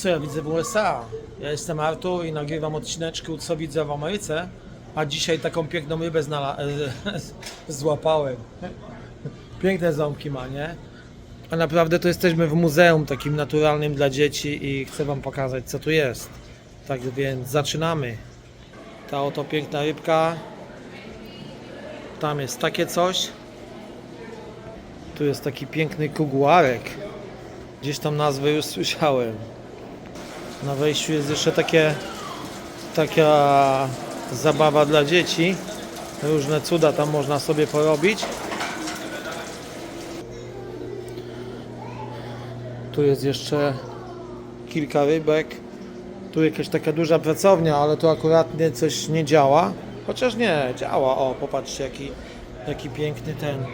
Co ja widzę w USA? Ja jestem Artur i nagrywam odcineczku Co widzę w Ameryce, a dzisiaj taką piękną rybę znala- złapałem. Piękne ząbki ma, nie? A naprawdę to jesteśmy w muzeum takim naturalnym dla dzieci i chcę Wam pokazać co tu jest. Tak więc zaczynamy. Ta oto piękna rybka. Tam jest takie coś. Tu jest taki piękny kuguarek. Gdzieś tam nazwę już słyszałem. Na wejściu jest jeszcze takie taka zabawa dla dzieci. Różne cuda tam można sobie porobić. Tu jest jeszcze kilka rybek. Tu jakaś taka duża pracownia, ale tu akurat nie, coś nie działa. Chociaż nie, działa. O, popatrzcie jaki, jaki piękny ten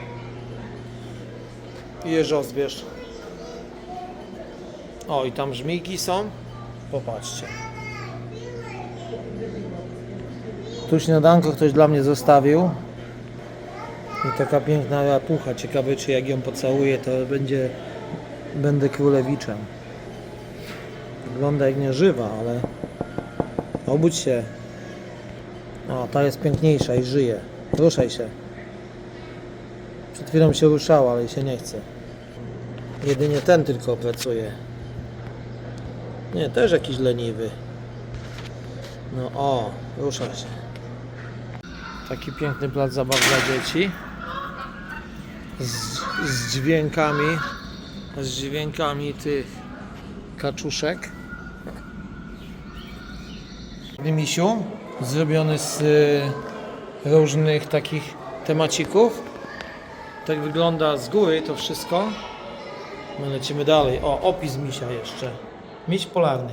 jeżozbierz. O, i tam żmijki są. Popatrzcie. Tu śniadanko ktoś dla mnie zostawił. I taka piękna rapucha. Ciekawe, czy jak ją pocałuję, to będzie będę królewiczem. Wygląda jak nieżywa, ale obudź się. O, ta jest piękniejsza i żyje. Ruszaj się. Przed chwilą się ruszała, ale się nie chce. Jedynie ten tylko pracuje. Nie, też jakiś leniwy. No o, rusza się. Taki piękny plac zabaw dla dzieci. Z, z dźwiękami. Z dźwiękami tych kaczuszek. Misiu, zrobiony z y, różnych takich temacików. Tak wygląda z góry to wszystko. My lecimy dalej. O, opis misia jeszcze. Miś polarny.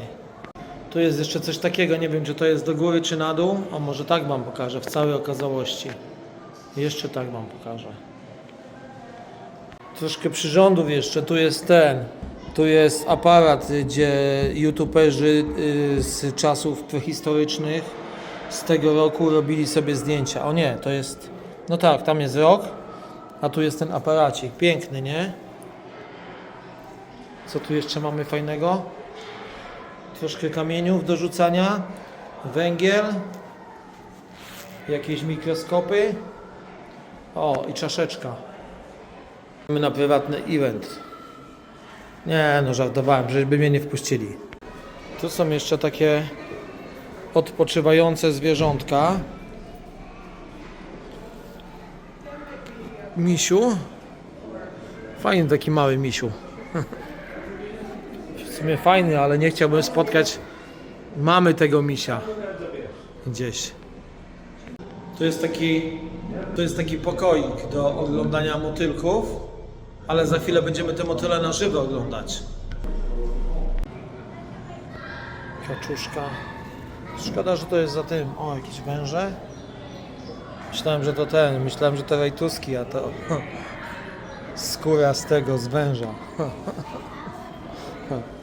Tu jest jeszcze coś takiego, nie wiem czy to jest do góry czy na dół. O, może tak Wam pokażę w całej okazałości. Jeszcze tak Wam pokażę. Troszkę przyrządów jeszcze. Tu jest ten. Tu jest aparat, gdzie youtuberzy y, z czasów prehistorycznych z tego roku robili sobie zdjęcia. O nie, to jest. No tak, tam jest rok, a tu jest ten aparacik. Piękny, nie? Co tu jeszcze mamy fajnego? Troszkę kamieniów do rzucania, węgiel, jakieś mikroskopy. O, i czaszeczka. Mamy na prywatny event. Nie, no żartowałem, żeby mnie nie wpuścili. Tu są jeszcze takie odpoczywające zwierzątka. Misiu. Fajny taki mały misiu. Sumie fajny, ale nie chciałbym spotkać mamy tego misia gdzieś. To jest taki, to jest taki pokoik do oglądania motylków, ale za chwilę będziemy te motyle na żywo oglądać. Kaczuszka. Szkoda, że to jest za tym. O, jakieś węże. Myślałem, że to ten. Myślałem, że to rajtuski, a to skóra z tego, z węża.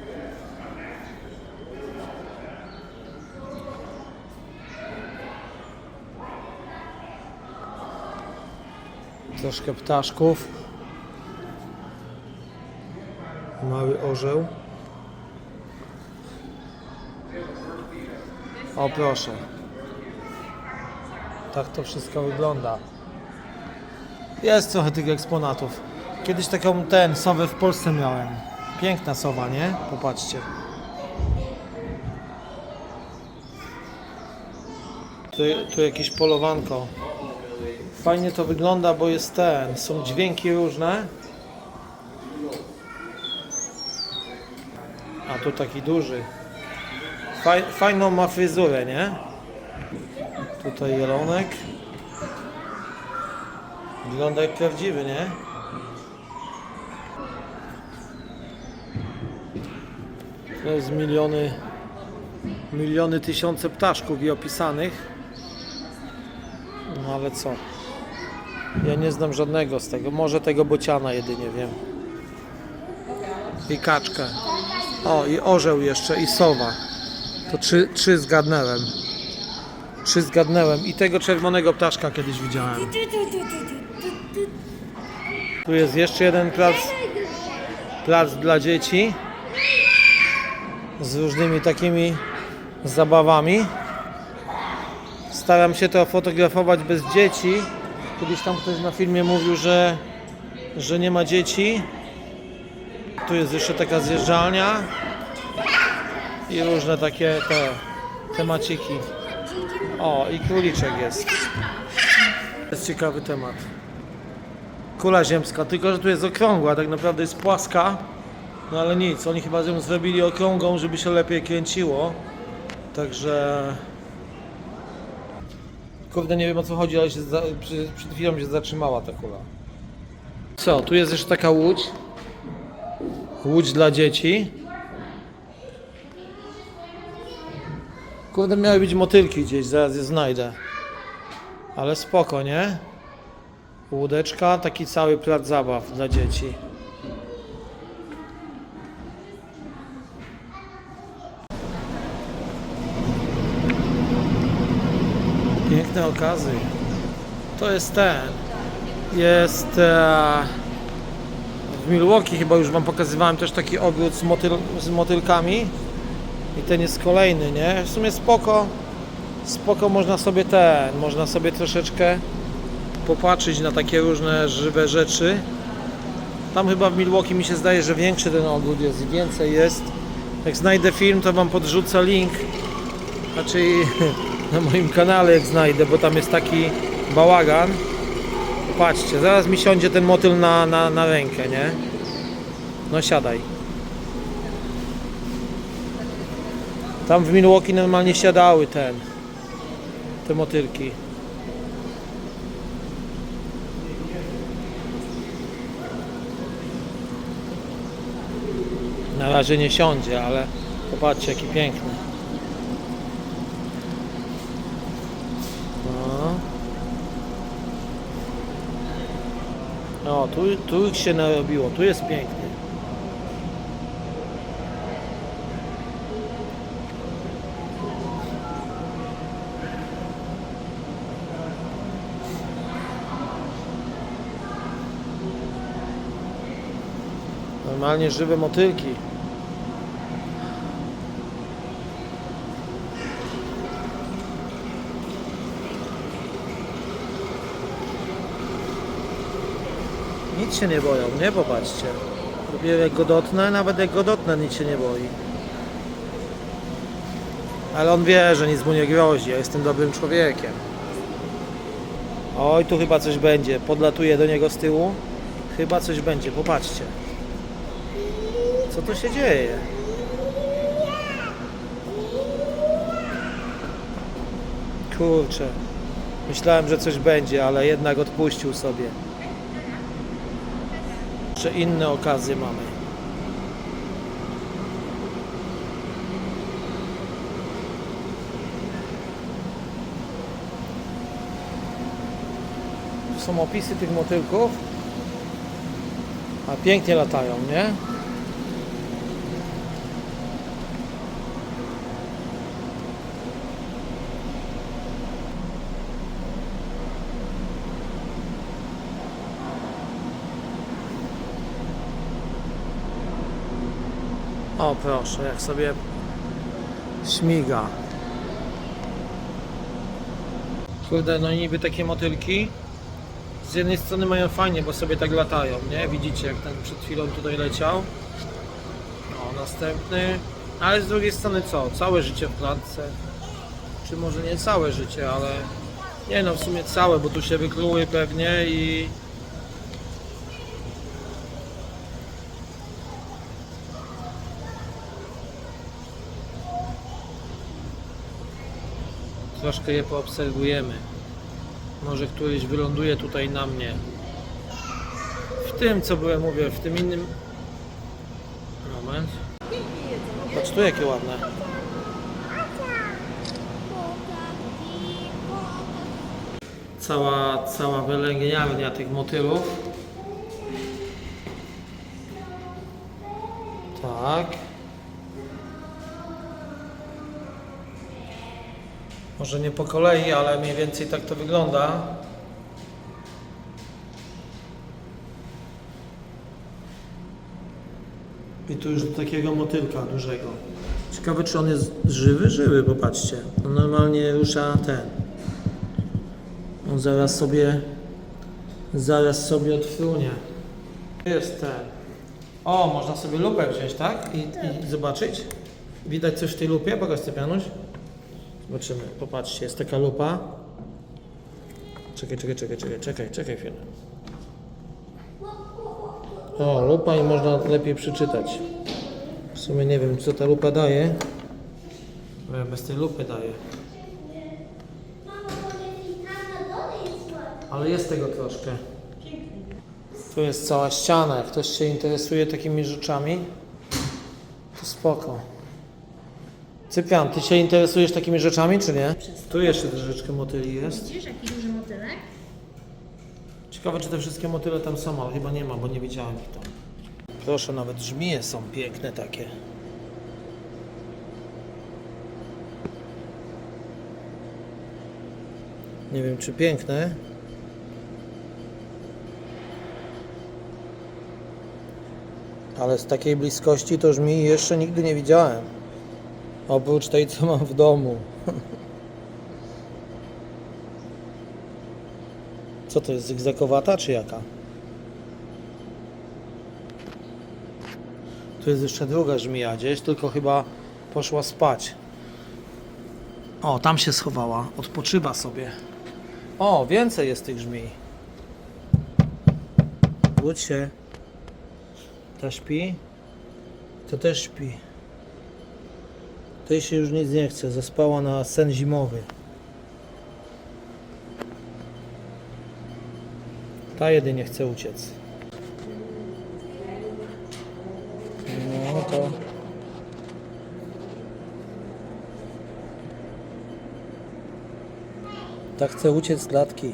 Troszkę ptaszków. Mały orzeł. O proszę. Tak to wszystko wygląda. Jest trochę tych eksponatów. Kiedyś taką ten sowę w Polsce miałem. Piękna sowa, nie? Popatrzcie. Tu, tu jakieś polowanko. Fajnie to wygląda, bo jest ten. Są dźwięki różne. A tu taki duży. Faj, fajną ma fryzurę, nie? Tutaj jelonek. Wygląda jak prawdziwy, nie? To jest miliony, miliony, tysiące ptaszków i opisanych. No ale co? Ja nie znam żadnego z tego. Może tego bociana jedynie wiem. I kaczkę. O, i orzeł jeszcze, i sowa. To trzy, trzy zgadnąłem. Trzy zgadnąłem. I tego czerwonego ptaszka kiedyś widziałem. Tu jest jeszcze jeden plac, plac dla dzieci. z różnymi takimi zabawami. Staram się to fotografować bez dzieci. Kiedyś tam ktoś na filmie mówił, że, że nie ma dzieci. Tu jest jeszcze taka zjeżdżalnia i różne takie te temaciki. O, i króliczek jest. To jest ciekawy temat. Kula ziemska, tylko że tu jest okrągła, tak naprawdę jest płaska. No ale nic, oni chyba ją zrobili okrągłą, żeby się lepiej kręciło. Także... Kurde, nie wiem o co chodzi, ale się za, przy, przed chwilą się zatrzymała ta kula. Co, tu jest jeszcze taka łódź. Łódź dla dzieci. Kurde, miały być motylki gdzieś, zaraz je znajdę. Ale spoko, nie? Łódeczka, taki cały plac zabaw dla dzieci. Okazy. To jest ten. Jest e, w Milwaukee chyba już Wam pokazywałem też taki ogród z, motyl, z motylkami. I ten jest kolejny, nie? W sumie spoko. Spoko można sobie ten, można sobie troszeczkę popatrzeć na takie różne żywe rzeczy. Tam chyba w Milwaukee mi się zdaje, że większy ten ogród jest i więcej jest. Jak znajdę film, to Wam podrzucę link. Znaczy na moim kanale jak znajdę, bo tam jest taki bałagan. Patrzcie, zaraz mi siądzie ten motyl na, na, na rękę, nie? No siadaj. Tam w Milwaukee normalnie siadały ten, te motylki. Na razie nie siądzie, ale popatrzcie jaki piękny. No. Tu, tu się narobiło, tu jest pięknie. Normalnie żywe motylki. Nic się nie boją, nie? Popatrzcie. Lubię jak go dotknę, nawet jak go dotknę, nic się nie boi. Ale on wie, że nic mu nie grozi, ja jestem dobrym człowiekiem. Oj, tu chyba coś będzie. Podlatuję do niego z tyłu. Chyba coś będzie, popatrzcie. Co tu się dzieje? Kurczę. Myślałem, że coś będzie, ale jednak odpuścił sobie. Jeszcze inne okazje mamy. Są opisy tych motylków. A pięknie latają, nie? O proszę, jak sobie śmiga. Kurde, no niby takie motylki. Z jednej strony mają fajnie, bo sobie tak latają, nie? Widzicie jak ten przed chwilą tutaj leciał. O, następny. Ale z drugiej strony co? Całe życie w klatce. Czy może nie całe życie, ale... Nie no, w sumie całe, bo tu się wykluły pewnie i... Troszkę je poobserwujemy. Może któryś wyląduje tutaj na mnie. W tym, co byłem, mówię, w tym innym... Moment. Patrz tu, jakie ładne. Cała, cała wylęgniarnia tych motylów. Tak. Może nie po kolei, ale mniej więcej tak to wygląda. I tu już do takiego motylka dużego. Ciekawe, czy on jest żywy? Żywy, popatrzcie. On normalnie rusza ten. On zaraz sobie, zaraz sobie odfrunie. Jest ten. O, można sobie lupę wziąć, tak? I, i zobaczyć? Widać coś w tej lupie? Pokaż Cyprianuś. Zobaczymy. Popatrzcie, jest taka lupa. Czekaj, czekaj, czekaj, czekaj, czekaj, czekaj chwilę. O, lupa i można lepiej przeczytać. W sumie nie wiem, co ta lupa daje. Ja bez tej lupy daje. Ale jest tego troszkę. Tu jest cała ściana. Jak ktoś się interesuje takimi rzeczami, to spoko. Cyprian, ty się interesujesz takimi rzeczami, czy nie? Tu jeszcze troszeczkę motyli jest. Widzisz, jaki duży motylek? Ciekawe, czy te wszystkie motyle tam są, ale chyba nie ma, bo nie widziałem ich tam. Proszę, nawet żmije są piękne takie. Nie wiem, czy piękne. Ale z takiej bliskości to żmii jeszcze nigdy nie widziałem. Oprócz tej, co mam w domu. Co to jest, zygzakowata czy jaka? Tu jest jeszcze druga żmija gdzieś, tylko chyba poszła spać. O, tam się schowała, odpoczywa sobie. O, więcej jest tych żmij. Budź się. Ta śpi. To też śpi. Tej się już nic nie chce, zaspała na sen zimowy. Ta jedynie chce uciec. No to. Ta chce uciec z klatki.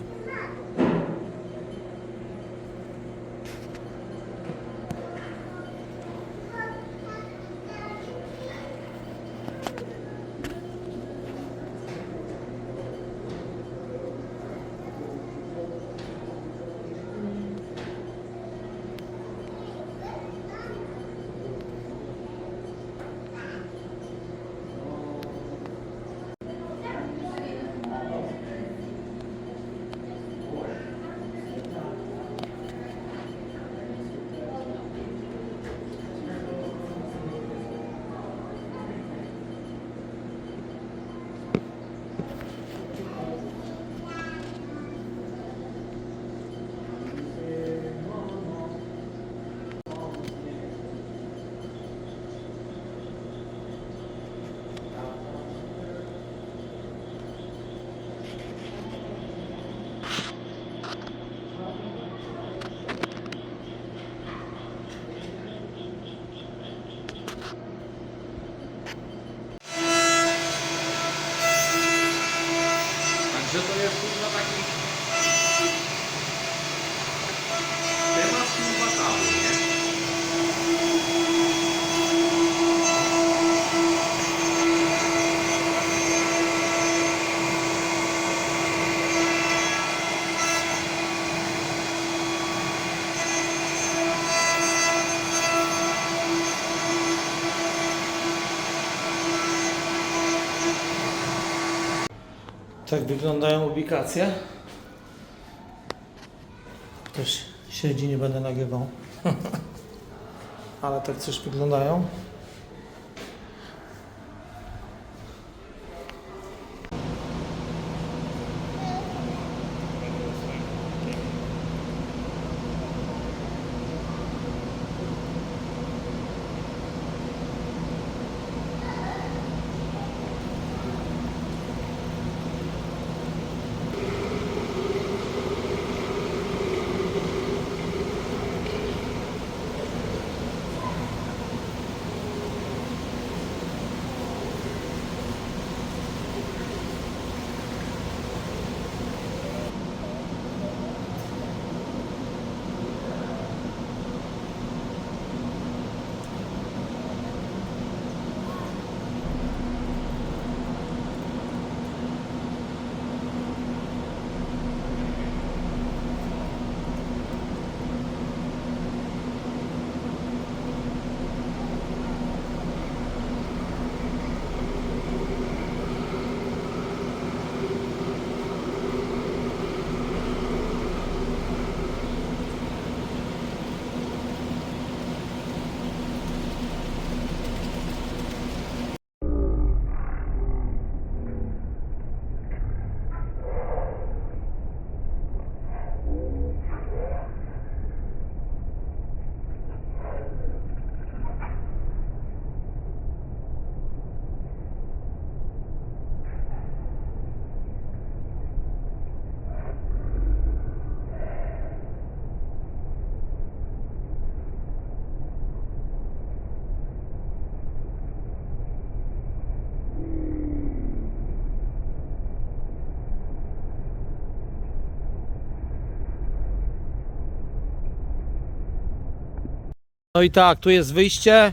Tak wyglądają ubikacje. Ktoś siedzi, nie będę nagrywał. Ale tak coś wyglądają. No i tak, tu jest wyjście.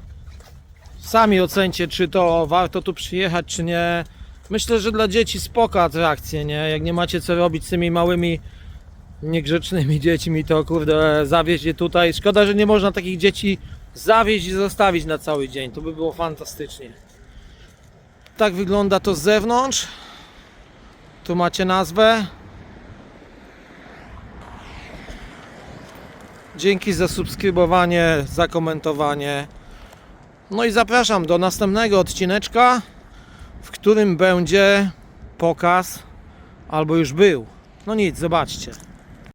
Sami ocencie, czy to warto tu przyjechać, czy nie. Myślę, że dla dzieci spoko atrakcje, nie? Jak nie macie co robić z tymi małymi, niegrzecznymi dziećmi, to kurde, zawieźć je tutaj. Szkoda, że nie można takich dzieci zawieźć i zostawić na cały dzień. To by było fantastycznie. Tak wygląda to z zewnątrz. Tu macie nazwę. Dzięki za subskrybowanie, za komentowanie. No i zapraszam do następnego odcineczka, w którym będzie pokaz, albo już był. No nic, zobaczcie.